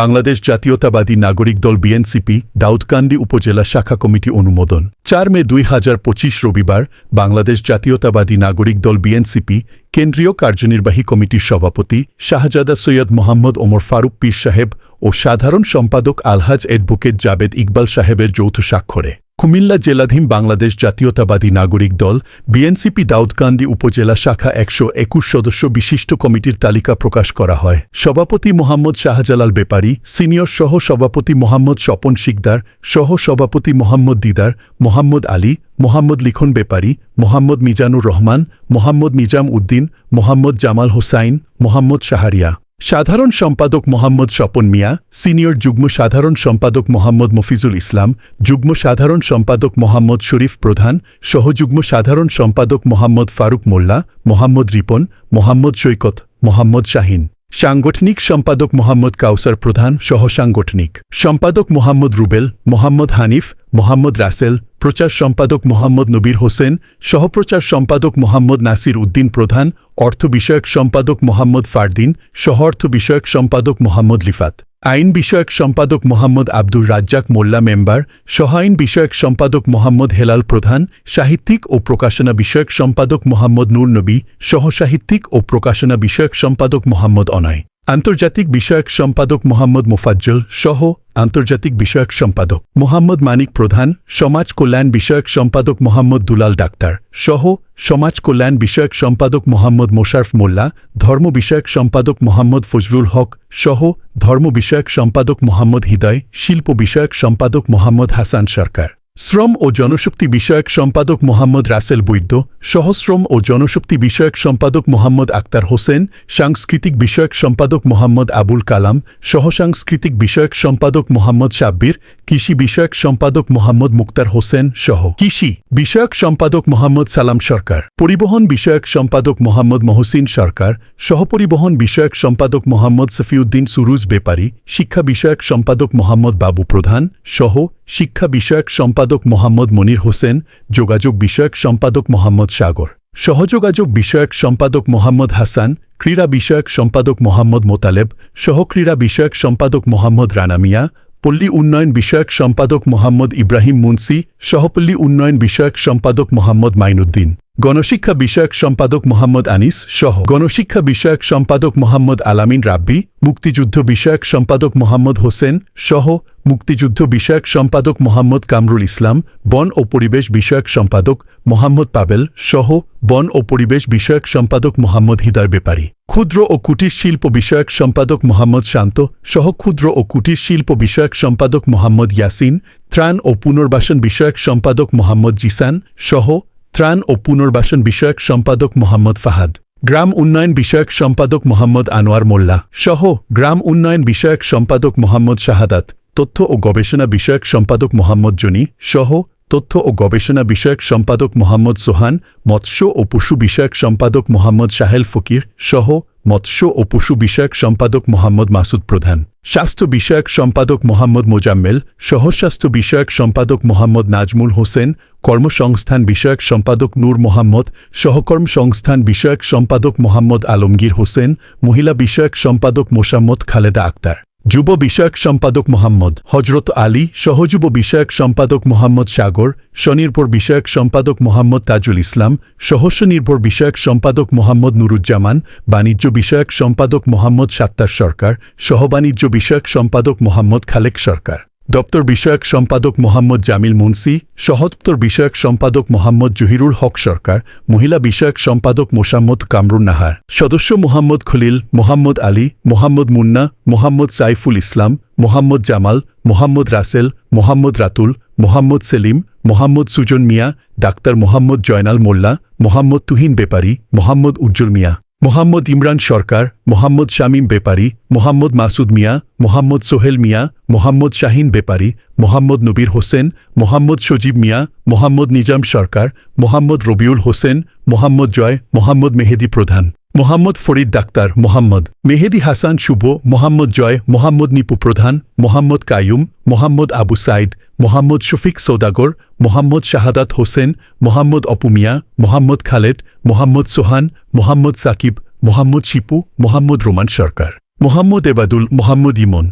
বাংলাদেশ জাতীয়তাবাদী নাগরিক দল বিএনসিপি, দাউদকান্দি উপজেলা শাখা কমিটি অনুমোদন। চার মে দুই পঁচিশ রবিবার বাংলাদেশ জাতীয়তাবাদী নাগরিক দল বিএনসিপি, কেন্দ্রীয় কার্যনির্বাহী কমিটির সভাপতি শাহজাদা সৈয়দ মোহাম্মদ ওমর ফারুক পীর সাহেব ও সাধারণ সম্পাদক আলহাজ এডভোকেট জাবেদ ইকবাল সাহেবের যৌথ স্বাক্ষরে। কুমিল্লা জেলাধীন বাংলাদেশ জাতীয়তাবাদী নাগরিক দল, বিএনসিপি দাউদকান্দি উপজেলা শাখা একশো একুশ সদস্য বিশিষ্ট কমিটির তালিকা প্রকাশ করা হয়। সভাপতি মোহাম্মদ শাহজালাল বেপারি, সিনিয়র সহ সভাপতি মোহাম্মদ স্বপন শিকদার, সহ সভাপতি মোহাম্মদ দিদার, মোহাম্মদ আলী, মোহাম্মদ লিখন বেপারি, মোহাম্মদ মিজানুর রহমান, মোহাম্মদ নিজাম উদ্দিন, মোহাম্মদ জামাল হোসাইন, মোহাম্মদ শাহরিয়া। সাধারণ সম্পাদক মোহাম্মদ স্বপন মিয়া, সিনিয়র যুগ্ম সাধারণ সম্পাদক মোহাম্মদ মফিজুল ইসলাম, যুগ্ম সাধারণ সম্পাদক মোহাম্মদ শরীফ প্রধান, সহযুগ্ম সাধারণ সম্পাদক মোহাম্মদ ফারুক মোল্লা, মোহাম্মদ রিপন, মোহাম্মদ সৈকত, মোহাম্মদ শাহিন। সাংগঠনিক সম্পাদক মোহাম্মদ কাউসার প্রধান সহ সাংগঠনিক সম্পাদক মোহাম্মদ রুবেল, মোহাম্মদ হানিফ, মোহাম্মদ রাসেল। প্রচার সম্পাদক মোহাম্মদ নবীর হোসেন, সহপ্রচার সম্পাদক মোহাম্মদ নাসির উদ্দিন প্রধান অর্থ বিষয়ক সম্পাদক মোহাম্মদ ফারদিন, সহ অর্থ বিষয়ক সম্পাদক মোহাম্মদ লিফাত, আইন বিষয়ক সম্পাদক মোহাম্মদ আব্দুর রাজ্জাক মোল্লা মেম্বার, সহ আইন বিষয়ক সম্পাদক মোহাম্মদ হেলাল প্রধান, সাহিত্যিক ও প্রকাশনা বিষয়ক সম্পাদক মোহাম্মদ নূর নবী, সহ সাহিত্যিক ও প্রকাশনা বিষয়ক সম্পাদক মোহাম্মদ অনয়। আন্তর্জাতিক বিষয়ক সম্পাদক মোহাম্মদ মুফাজ্জল সহ আন্তর্জাতিক বিষয়ক সম্পাদক মোহাম্মদ মানিক প্রধান, সমাজ কল্যাণ বিষয়ক সম্পাদক মোহাম্মদ দুলাল ডাক্তার সহ সমাজ কল্যাণ বিষয়ক সম্পাদক মোহাম্মদ মোশারফ মোল্লা, ধর্ম বিষয়ক সম্পাদক মোহাম্মদ ফজলুল হক সহ ধর্ম বিষয়ক সম্পাদক মোহাম্মদ হৃদয়, শিল্প বিষয়ক সম্পাদক মোহাম্মদ হাসান সরকার। শ্রম ও জনশক্তি বিষয়ক সম্পাদক মোহাম্মদ রাসেল বৈদ্য, সহশ্রম ও জনশক্তি বিষয়ক সম্পাদক মোহাম্মদ আক্তার হোসেন, সাংস্কৃতিক বিষয়ক সম্পাদক মোহাম্মদ আবুল কালাম, সহসাংস্কৃতিক বিষয়ক সম্পাদক মোহাম্মদ সাব্বির, কৃষি বিষয়ক সম্পাদক মোহাম্মদ মুক্তার হোসেন সহ। কৃষি বিষয়ক সম্পাদক মোহাম্মদ সালাম সরকার। পরিবহন বিষয়ক সম্পাদক মোহাম্মদ মহসিন সরকার। সহপরিবহন বিষয়ক সম্পাদক মোহাম্মদ সফিউদ্দিন সুরুজ বেপারি। শিক্ষা বিষয়ক সম্পাদক মোহাম্মদ বাবু প্রধান সহ শিক্ষা বিষয়ক সম্পাদক মোহাম্মদ মনির হোসেন, যোগাযোগ বিষয়ক সম্পাদক মোহাম্মদ সাগর, সহযোগাযোগ বিষয়ক সম্পাদক মোহাম্মদ হাসান, ক্রীড়া বিষয়ক সম্পাদক মোহাম্মদ মোতালেব, সহক্রীড়া বিষয়ক সম্পাদক মোহাম্মদ রানামিয়া পল্লী উন্নয়ন বিষয়ক সম্পাদক মোহাম্মদ ইব্রাহিম মুন্সি, সহপল্লী উন্নয়ন বিষয়ক সম্পাদক মোহাম্মদ মাইনুদ্দিন। গণশিক্ষা বিষয়ক সম্পাদক মোহাম্মদ আনিস সহ গণশিক্ষা বিষয়ক সম্পাদক মোহাম্মদ আলামিন রাব্বি, মুক্তিযুদ্ধ বিষয়ক সম্পাদক মোহাম্মদ হোসেন সহ মুক্তিযুদ্ধ বিষয়ক সম্পাদক মোহাম্মদ কামরুল ইসলাম, বন ও পরিবেশ বিষয়ক সম্পাদক মোহাম্মদ পাবেল সহ বন ও পরিবেশ বিষয়ক সম্পাদক মোহাম্মদ হিদার বেপারি, ক্ষুদ্র ও কুটির শিল্প বিষয়ক সম্পাদক মোহাম্মদ শান্ত সহ ক্ষুদ্র ও কুটির শিল্প বিষয়ক সম্পাদক মোহাম্মদ ইয়াসিন, ত্রাণ ও পুনর্বাসন বিষয়ক সম্পাদক মোহাম্মদ জিসান সহ ত্রাণ ও পুনর্বাসন বিষয়ক সম্পাদক মোহাম্মদ ফাহাদ, গ্রাম উন্নয়ন বিষয়ক সম্পাদক মোহাম্মদ আনোয়ার মোল্লা সহ গ্রাম উন্নয়ন বিষয়ক সম্পাদক মোহাম্মদ শাহাদাত, তথ্য ও গবেষণা বিষয়ক সম্পাদক মোহাম্মদ জনি সহ তথ্য ও গবেষণা বিষয়ক সম্পাদক মোহাম্মদ সোহান, মৎস্য ও পশু বিষয়ক সম্পাদক মোহাম্মদ সাহেল ফকির সহ মৎস্য ও পশু বিষয়ক সম্পাদক মোহাম্মদ মাসুদ প্রধান। স্বাস্থ্য বিষয়ক সম্পাদক মোহাম্মদ মোজাম্মেল, সহস্বাস্থ্য বিষয়ক সম্পাদক মোহাম্মদ নাজমুল হোসেন, কর্মসংস্থান বিষয়ক সম্পাদক নূর মোহাম্মদ, সহকর্ম সংস্থান বিষয়ক সম্পাদক মোহাম্মদ আলমগীর হোসেন, মহিলা বিষয়ক সম্পাদক মোসাম্মদ খালেদা আক্তার। যুব বিষয়ক সম্পাদক মোহাম্মদ হজরত আলী সহযুব বিষয়ক সম্পাদক মোহাম্মদ সাগর, স্বনির্ভর বিষয়ক সম্পাদক মোহাম্মদ তাজুল ইসলাম সহস্বনির্ভর বিষয়ক সম্পাদক মোহাম্মদ নুরুজ্জামান, বাণিজ্য বিষয়ক সম্পাদক মোহাম্মদ সাত্তার সরকার সহবাণিজ্য বিষয়ক সম্পাদক মোহাম্মদ খালেক সরকার। দপ্তর বিষয়ক সম্পাদক মোহাম্মদ জামিল মুন্সি, সহদপ্তর বিষয়ক সম্পাদক মোহাম্মদ জহিরুল হক সরকার, মহিলা বিষয়ক সম্পাদক মোসাম্মদ কামরুন নাহার, সদস্য মোহাম্মদ খলিল, মোহাম্মদ আলী, মোহাম্মদ মুন্না, মোহাম্মদ সাইফুল ইসলাম, মোহাম্মদ জামাল, মোহাম্মদ রাসেল, মোহাম্মদ রাতুল, মোহাম্মদ সেলিম, মোহাম্মদ সুজন মিয়া, ডাক্তার মোহাম্মদ জয়নাল মোল্লা, মোহাম্মদ তুহিন বেপারি, মোহাম্মদ উজ্জ্বল মিয়া। মোহাম্মদ ইমরান সরকার, মোহাম্মদ শামীম বেপারি, মোহাম্মদ মাসুদ মিয়া, মোহাম্মদ সোহেল মিয়া, মোহাম্মদ শাহিন বেপারি, মোহাম্মদ নবীর হোসেন, মোহাম্মদ সজীব মিয়া, মোহাম্মদ নিজাম সরকার, মোহাম্মদ রবিউল হোসেন, মোহাম্মদ জয়, মোহাম্মদ মেহেদি প্রধান। মোহাম্মদ ফরিদ ডাক্তার মোহাম্মদ মেহেদি হাসান শুভ, মোহাম্মদ জয়, মোহাম্মদ নিপু প্রধান, মোহাম্মদ কায়ুম, মোহাম্মদ আবু সাইদ, মোহাম্মদ শফিক সৌদাগর, মোহাম্মদ শাহাদাত হোসেন, মোহাম্মদ অপুমিয়া মোহাম্মদ খালেদ, মোহাম্মদ সোহান, মোহাম্মদ সাকিব, মোহাম্মদ শিপু, মোহাম্মদ রোমান সরকার, মোহাম্মদ এবাদুল, মোহাম্মদ ইমন।